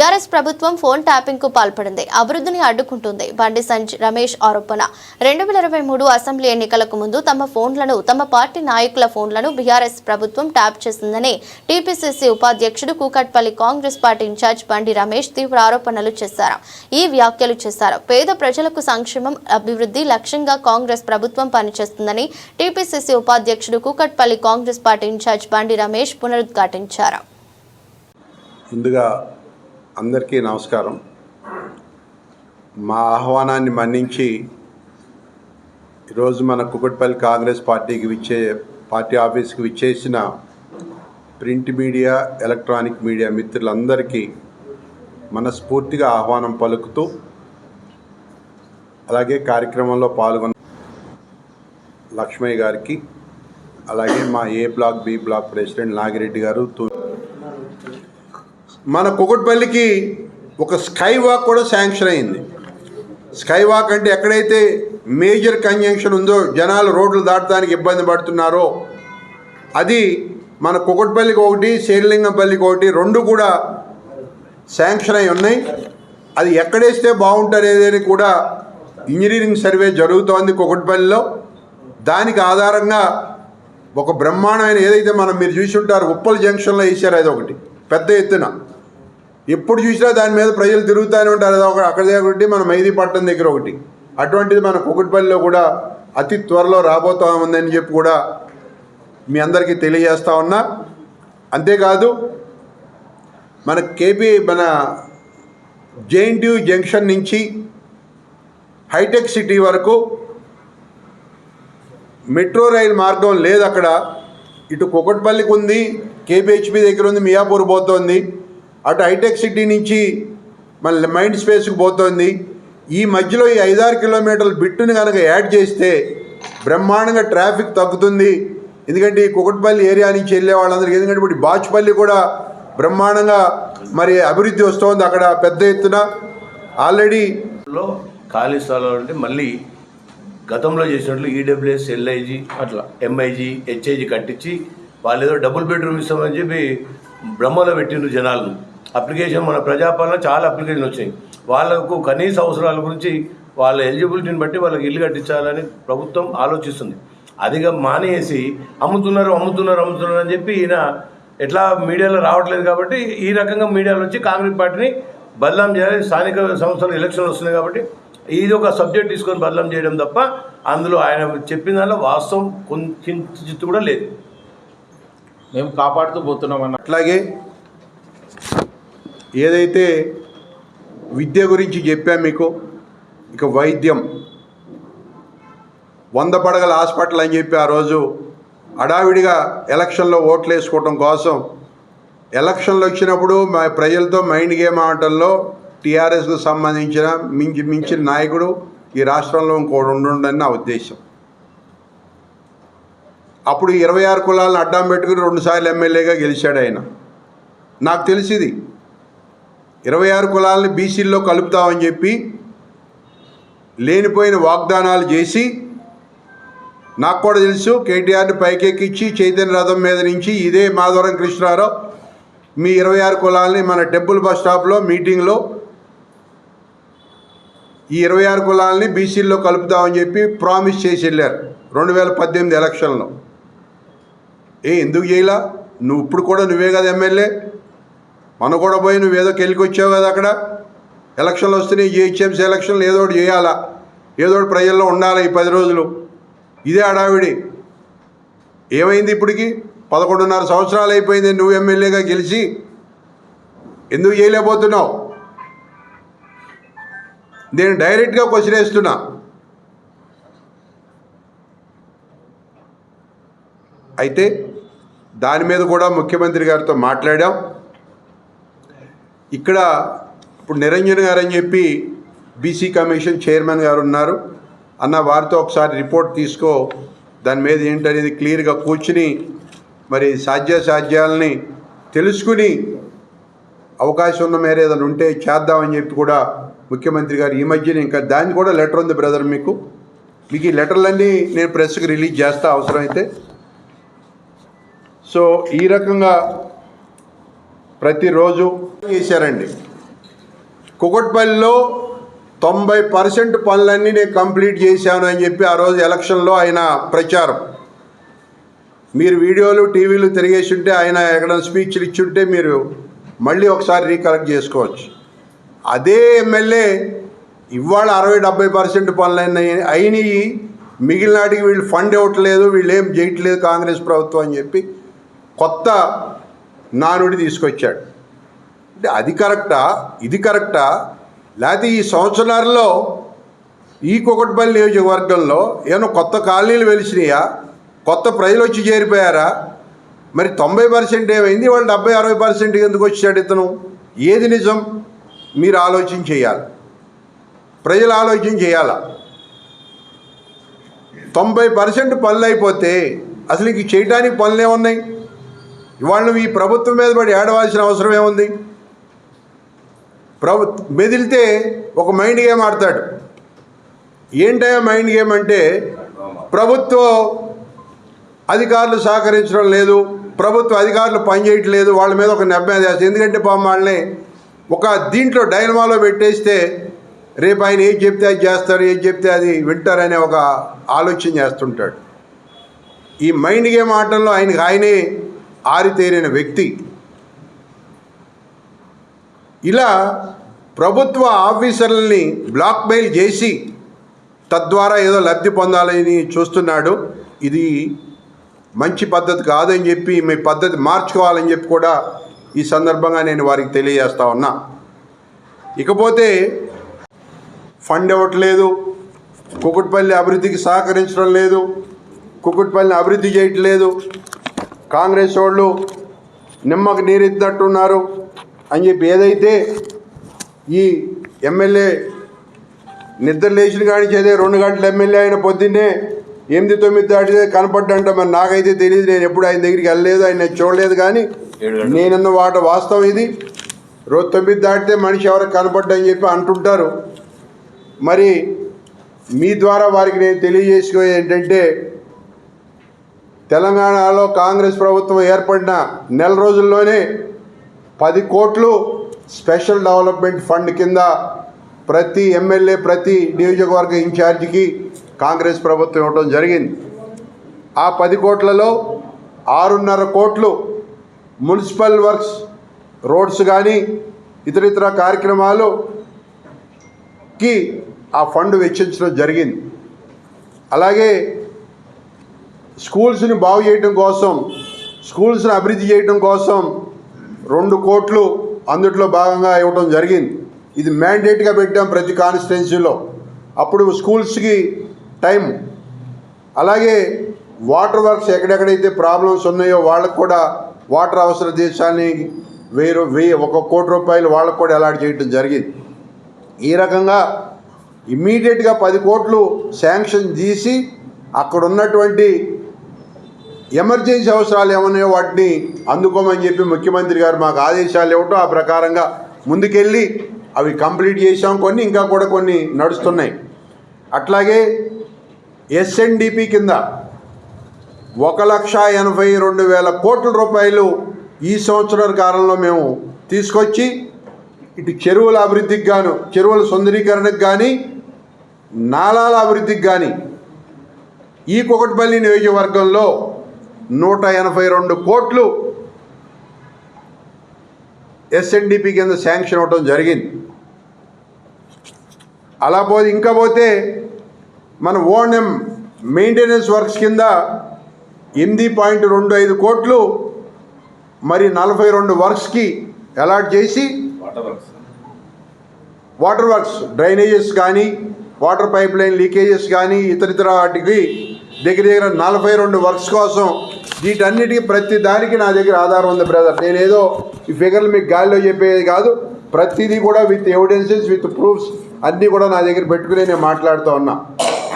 BRS ప్రభుత్వం phone ట్యాపింగ్కు పాల్పడింది. అభివృద్ధిని అడ్డుకుంటుంది. బండి సంజ్ రమేష్ ఆరోపణ. రెండు వేల ఇరవై మూడు అసెంబ్లీ ఎన్నికలకు ముందు తమ ఫోన్లను తమ పార్టీ నాయకుల ఫోన్లను బీఆర్ఎస్ ప్రభుత్వం ట్యాప్ చేసిందని టీపీసీసీ ఉపాధ్యక్షుడు కూకట్పల్లి కాంగ్రెస్ పార్టీ ఇన్ఛార్జ్ బండి రమేష్ తీవ్ర ఆరోపణలు చేశారు. ఈ వ్యాఖ్యలు చేశారు. పేద ప్రజలకు సంక్షేమం అభివృద్ధి లక్ష్యంగా కాంగ్రెస్ ప్రభుత్వం పనిచేస్తుందని టీపీసీసీ ఉపాధ్యక్షుడు కూకట్పల్లి కాంగ్రెస్ పార్టీ ఇన్ఛార్జ్ బండి రమేష్ పునరుద్ఘాటించారు. ముందుగా అందరికీ నమస్కారం. మా ఆహ్వానాన్ని మన్నించి ఈరోజు మన కుకట్పల్లి కాంగ్రెస్ పార్టీకి విచ్చే పార్టీ ఆఫీస్కి విచ్చేసిన ప్రింట్ మీడియా ఎలక్ట్రానిక్ మీడియా మిత్రులందరికీ మనస్ఫూర్తిగా ఆహ్వానం పలుకుతూ అలాగే కార్యక్రమంలో పాల్గొన్న లక్ష్మయ్య గారికి అలాగే మా A block B block president Nagireddy గారు తూ మన కుకట్పల్లికి ఒక స్కై వాక్ కూడా శాంక్షన్ అయింది. స్కై వాక్ అంటే ఎక్కడైతే మేజర్ కంజంక్షన్ ఉందో జనాలు రోడ్లు దాటడానికి ఇబ్బంది పడుతున్నారో అది మన కుకట్పల్లికి ఒకటి శేరిలింగంపల్లికి ఒకటి రెండు కూడా శాంక్షన్ అయి ఉన్నాయి. అది ఎక్కడేస్తే బాగుంటుంది కూడా ఇంజనీరింగ్ సర్వే జరుగుతోంది కుకట్పల్లిలో దానికి ఆధారంగా ఒక బ్రహ్మాండమైన ఏదైతే మనం మీరు చూసి ఉంటారు ఉప్పల్ జంక్షన్లో వేసారు అది ఒకటి పెద్ద ఎత్తున. ఎప్పుడు చూసినా దాని మీద ప్రజలు తిరుగుతూనే ఉంటారు. అది ఒక అక్కడ దగ్గర ఒకటి మన మైదీపట్నం దగ్గర ఒకటి. అటువంటిది మన కుకుట్పల్లిలో కూడా అతి త్వరలో రాబోతా ఉందని చెప్పి కూడా మీ అందరికీ తెలియజేస్తా ఉన్నా. అంతేకాదు మన కేపీ మన జేఎన్టీయూ జంక్షన్ నుంచి హైటెక్ సిటీ వరకు మెట్రో రైలు మార్గం లేదు అక్కడ. ఇటు కుకట్పల్లికి ఉంది కేపీహెచ్పి దగ్గర ఉంది మియాపూర్ పోతోంది. అటు హైటెక్ సిటీ నుంచి మళ్ళీ మైండ్ స్పేస్కి పోతోంది. ఈ మధ్యలో ఈ ఐదారు కిలోమీటర్ల బిట్టుని కనుక యాడ్ చేస్తే బ్రహ్మాండంగా ట్రాఫిక్ తగ్గుతుంది. ఎందుకంటే ఈ కుకట్పల్లి ఏరియా నుంచి వెళ్ళే వాళ్ళందరికీ ఎందుకంటే ఇప్పుడు బాచుపల్లి కూడా బ్రహ్మాండంగా మరి అభివృద్ధి వస్తోంది అక్కడ పెద్ద ఎత్తున. ఆల్రెడీ లో ఖాళీ స్థలాలు అంటే మళ్ళీ గతంలో చేసినట్లు ఈడబ్ల్యూఎస్ ఎల్ఐజీ అట్లా ఎంఐజీ హెచ్ఐజీ కట్టించి వాళ్ళు ఏదో డబుల్ బెడ్రూమ్ ఇస్తామని చెప్పి బ్రహ్మలో పెట్టిండ్రు జనాలను అప్లికేషన్ మన ప్రజాపాలన చాలా అప్లికేషన్ వచ్చాయి వాళ్ళకు కనీస అవసరాల గురించి వాళ్ళ ఎలిజిబిలిటీని బట్టి వాళ్ళకి ఇల్లు కట్టించాలని ప్రభుత్వం ఆలోచిస్తుంది. అదిగా మానేసి అమ్ముతున్నారు అమ్ముతున్నారు అమ్ముతున్నారు అని చెప్పి ఈయన ఎట్లా మీడియాలో రావట్లేదు కాబట్టి ఈ రకంగా మీడియాలో వచ్చి కాంగ్రెస్ పార్టీని బదలాం చేయాలి. స్థానిక సంస్థలు ఎలక్షన్లు వస్తున్నాయి కాబట్టి ఇది ఒక సబ్జెక్ట్ తీసుకొని బదలాం చేయడం తప్ప అందులో ఆయన చెప్పిన దానిలో వాస్తవం కొంచెం చిత్తు కూడా లేదు. మేము కాపాడుతూ పోతున్నాం అన్న అట్లాగే ఏదైతే విద్య గురించి చెప్పాం మీకు ఇక వైద్యం. వంద పడగల హాస్పిటల్ అని చెప్పి ఆ రోజు అడావిడిగా ఎలక్షన్లో ఓట్లు వేసుకోవటం కోసం ఎలక్షన్లు వచ్చినప్పుడు మా ప్రజలతో మైండ్ గేమ్ ఆటల్లో టీఆర్ఎస్కు సంబంధించిన మించి మించిన నాయకుడు ఈ రాష్ట్రంలో ఇంకోటి ఉండుండని నా ఉద్దేశం. అప్పుడు ఇరవై ఆరు కులాలను అడ్డం పెట్టుకుని రెండుసార్లు ఎమ్మెల్యేగా గెలిచాడు ఆయన. నాకు తెలిసింది. ఇరవై ఆరు కులాలని బీసీల్లో కలుపుతామని చెప్పి లేనిపోయిన వాగ్దానాలు చేసి నాకు కూడా తెలుసు కేటీఆర్ని పైకెక్కించి చైతన్య రథం మీద నుంచి ఇదే మాధవరం కృష్ణారావు మీ ఇరవై ఆరు కులాలని మన టెంపుల్ బస్ స్టాప్లో మీటింగ్లో ఈ ఇరవై ఆరు కులాలని బీసీల్లో కలుపుతామని చెప్పి ప్రామిస్ చేసి వెళ్ళారు. రెండు వేల పద్దెనిమిది ఎలక్షన్లో. ఏ ఎందుకు చేయలా? నువ్వు ఇప్పుడు కూడా నువ్వే కదా ఎమ్మెల్యే? మన కూడా పోయి నువ్వేదో కెళ్ళికొచ్చావు వచ్చావు కదా అక్కడ? ఎలక్షన్లు వస్తున్నాయి జిహెచ్ఎంసీ ఎలక్షన్లు ఏదో ఒకటి చేయాలా? ఏదో ఒకటి ప్రజల్లో ఉండాలి ఈ పది రోజులు. ఇదే హడావిడి. ఏమైంది ఇప్పటికి? పదకొండున్నర సంవత్సరాలు అయిపోయింది నువ్వు ఎమ్మెల్యేగా గెలిచి. ఎందుకు చేయలేకపోతున్నావు? నేను డైరెక్ట్గా క్వశ్చన్ వేస్తున్నా. అయితే దాని మీద కూడా ముఖ్యమంత్రి గారితో మాట్లాడాం. ఇక్కడ ఇప్పుడు నిరంజన్ గారు అని చెప్పి బీసీ కమిషన్ చైర్మన్ గారు ఉన్నారు. అన్న వారితో ఒకసారి రిపోర్ట్ తీసుకో. దాని మీద ఏంటనేది క్లియర్గా కూర్చుని మరి సాధ్యాసాధ్యాలని తెలుసుకుని అవకాశం ఉన్న మేర ఏదైనా ఉంటే చేద్దామని చెప్పి కూడా ముఖ్యమంత్రి గారు ఈ మధ్యన ఇంకా దాన్ని కూడా లెటర్ ఉంది బ్రదర్ మీకు. మీకు ఈ లెటర్లన్నీ నేను ప్రెస్కి రిలీజ్ చేస్తా అవసరమైతే. సో ఈ రకంగా ప్రతిరోజు చేశారండి. కుకట్పల్లిలో తొంభై పర్సెంట్ పనులన్నీ నేను కంప్లీట్ చేశాను అని చెప్పి ఆ రోజు ఎలక్షన్లో ఆయన ప్రచారం. మీరు వీడియోలు టీవీలు తిరిగేసి ఉంటే ఆయన ఎక్కడ స్పీచ్లు ఇచ్చుంటే మీరు మళ్ళీ ఒకసారి రీకలెక్ట్ చేసుకోవచ్చు. అదే ఎమ్మెల్యే ఇవాళ అరవై డెబ్బై పర్సెంట్ పనులన్నీ అయినాయి. మిగిలినాటికి వీళ్ళు ఫండ్ ఇవ్వట్లేదు వీళ్ళు ఏం చేయట్లేదు కాంగ్రెస్ ప్రభుత్వం అని చెప్పి కొత్త నానుడి తీసుకొచ్చాడు. అంటే అది కరెక్టా? ఇది కరెక్టా? లేకపోతే ఈ సంవత్సరాల్లో ఈ కుకట్పల్లి నియోజకవర్గంలో ఏమైనా కొత్త కాలనీలు వెలిసినాయా? కొత్త ప్రజలు వచ్చి చేరిపోయారా? మరి తొంభై పర్సెంట్ ఏమైంది? వాళ్ళు డెబ్బై అరవై పర్సెంట్ ఎందుకు వచ్చాడు ఇతను? ఏది నిజం? మీరు ఆలోచన చేయాలి. ప్రజలు ఆలోచన చేయాలా? తొంభై పర్సెంట్ పనులు అయిపోతే అసలు ఇంక చేయడానికి పనులు ఏమున్నాయి? ఇవాళ నువ్వు ఈ ప్రభుత్వం మీద పడి ఏడవాల్సిన అవసరం ఏముంది? ప్రభు మెదిలితే ఒక మైండ్ గేమ్ ఆడతాడు. ఏంటయ్యా మైండ్ గేమ్ అంటే ప్రభుత్వం అధికారులు సహకరించడం లేదు ప్రభుత్వ అధికారులు పనిచేయట్లేదు వాళ్ళ మీద ఒక నిర్ణయం చేస్తారు ఎందుకంటే పాపం వాళ్ళని ఒక దీంట్లో డైనమాలో పెట్టేస్తే రేపు ఆయన ఏం చెప్తే అది చేస్తారు ఏం చెప్తే అది వింటారనే ఒక ఆలోచన చేస్తుంటాడు. ఈ మైండ్ గేమ్ ఆడటంలో ఆయనకి ఆయనే ఆరితేరిన వ్యక్తి. ఇలా ప్రభుత్వ ఆఫీసర్లని బ్లాక్మెయిల్ చేసి తద్వారా ఏదో లబ్ధి పొందాలని చూస్తున్నాడు. ఇది మంచి పద్ధతి కాదని చెప్పి మీ పద్ధతి మార్చుకోవాలని చెప్పి కూడా ఈ సందర్భంగా నేను వారికి తెలియజేస్తా ఉన్నా. ఇకపోతే ఫండ్ ఇవ్వట్లేదు. కుకుట్పల్లి అభివృద్ధికి సహకరించడం లేదు. కుకుట్పల్లిని అభివృద్ధి చేయట్లేదు. కాంగ్రెస్ వాళ్ళు నిమ్మకు నీరెత్తినట్టున్నారు అని చెప్పి ఏదైతే ఈ ఎమ్మెల్యే నిద్ర లేచిన కాడి చేదే రెండు గంటల ఎమ్మెల్యే అయిన పొద్దున్నే ఎనిమిది తొమ్మిది దాటితే కనపడ్డంట మరి నాకైతే తెలియదు నేను ఎప్పుడు ఆయన దగ్గరికి వెళ్ళలేదు ఆయన చూడలేదు కానీ. నేనన్న వాట వాస్తవం ఇది రోజు తొమ్మిది దాటితే మనిషి ఎవరికి కనపడ్డని చెప్పి అంటుంటారు మరి మీ ద్వారా వారికి నేను తెలియజేసుకోయేది ఏంటంటే తెలంగాణలో కాంగ్రెస్ ప్రభుత్వం ఏర్పడిన నెల రోజుల్లోనే పది కోట్లు స్పెషల్ డెవలప్మెంట్ ఫండ్ కింద ప్రతి ఎమ్మెల్యే ప్రతి నియోజకవర్గ ఇన్ఛార్జికి కాంగ్రెస్ ప్రభుత్వం ఇవ్వడం జరిగింది. ఆ పది కోట్లలో ఆరున్నర కోట్లు మున్సిపల్ వర్క్స్ రోడ్స్ కానీ ఇతర ఇతర కార్యక్రమాలుకి ఆ ఫండ్ వెచ్చించడం జరిగింది. అలాగే స్కూల్స్ని బాగు చేయడం కోసం స్కూల్స్ని అభివృద్ధి చేయడం కోసం రెండు కోట్లు అందుట్లో భాగంగా ఇవ్వడం జరిగింది. ఇది మ్యాండేట్గా పెట్టాం ప్రతి కాన్స్టిట్యున్సీలో. అప్పుడు స్కూల్స్కి టైం. అలాగే వాటర్ వర్క్స్ ఎక్కడెక్కడైతే ప్రాబ్లమ్స్ ఉన్నాయో వాళ్ళకు కూడా వాటర్ అవసర దేశాన్ని వెయ్యి వెయ్యి ఒక కోటి రూపాయలు వాళ్ళకు కూడా అలాట్ చేయడం జరిగింది. ఈ రకంగా ఇమ్మీడియట్గా పది కోట్లు శాంక్షన్ తీసి అక్కడ ఉన్నటువంటి ఎమర్జెన్సీ అవసరాలు ఏమన్నాయో వాటిని అందుకోమని చెప్పి ముఖ్యమంత్రి గారు మాకు ఆదేశాలు ఇవ్వటం ఆ ప్రకారంగా ముందుకెళ్ళి అవి కంప్లీట్ చేసాం కొన్ని ఇంకా కూడా కొన్ని నడుస్తున్నాయి. అట్లాగే ఎస్ఎన్డిపి కింద ఒక లక్ష ఎనభై రెండు వేల కోట్ల రూపాయలు ఈ సంవత్సరం కాలంలో మేము తీసుకొచ్చి ఇటు చెరువుల అభివృద్ధికి గాను చెరువుల సుందరీకరణకు కానీ నాలాల అభివృద్ధికి కానీ ఈ కుకట్పల్లి నియోజకవర్గంలో నూట ఎనభై రెండు కోట్లు ఎస్ఎన్డిపి కింద శాంక్షన్ అవ్వడం జరిగింది. అలా పోతే ఇంకా పోతే మన ఓఎన్ఎం మెయింటెనెన్స్ వర్క్స్ కింద ఎనిమిది పాయింట్ రెండు ఐదు కోట్లు మరి నలభై రెండు వర్క్స్కి అలాట్ చేసి water works water works drainages కానీ వాటర్ పైప్ లైన్ లీకేజెస్ కానీ ఇతర ఇతర వాటికి దగ్గర దగ్గర నలభై రెండు వర్క్స్ కోసం వీటన్నిటికీ ప్రతి దానికి నా దగ్గర ఆధారం ఉంది బ్రదర్ నేనేదో ఈ ఫిగర్లు మీకు గాలిలో చెప్పేది కాదు. ప్రతిదీ కూడా విత్ ఎవిడెన్సెస్ విత్ ప్రూఫ్స్ అన్నీ కూడా నా దగ్గర పెట్టుకునే నేను మాట్లాడుతూ ఉన్నా.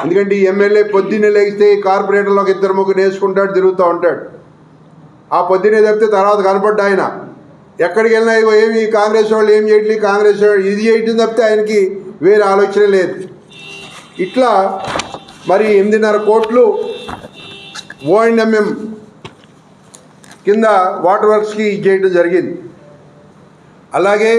ఎందుకంటే ఈ ఎమ్మెల్యే పొద్దున్నే లేస్తే ఈ కార్పొరేటర్లో ఒక ఇద్దరు ముగ్గురు నేర్చుకుంటాడు తిరుగుతూ ఉంటాడు. ఆ పొద్దున్నే తప్పితే తర్వాత కనపడ్డా ఆయన. ఎక్కడికి వెళ్ళినా ఇగో ఏమి కాంగ్రెస్ వాళ్ళు ఏం చేయట్లేదు కాంగ్రెస్ వాళ్ళు ఇది చేయటం తప్పితే ఆయనకి వేరే ఆలోచన లేదు. ఇట్లా మరి ఎనిమిదిన్నర కోట్లు ఓఎండ్ఎంఎం కింద వాటర్ వర్క్స్కి ఇచ్చేయడం జరిగింది. అలాగే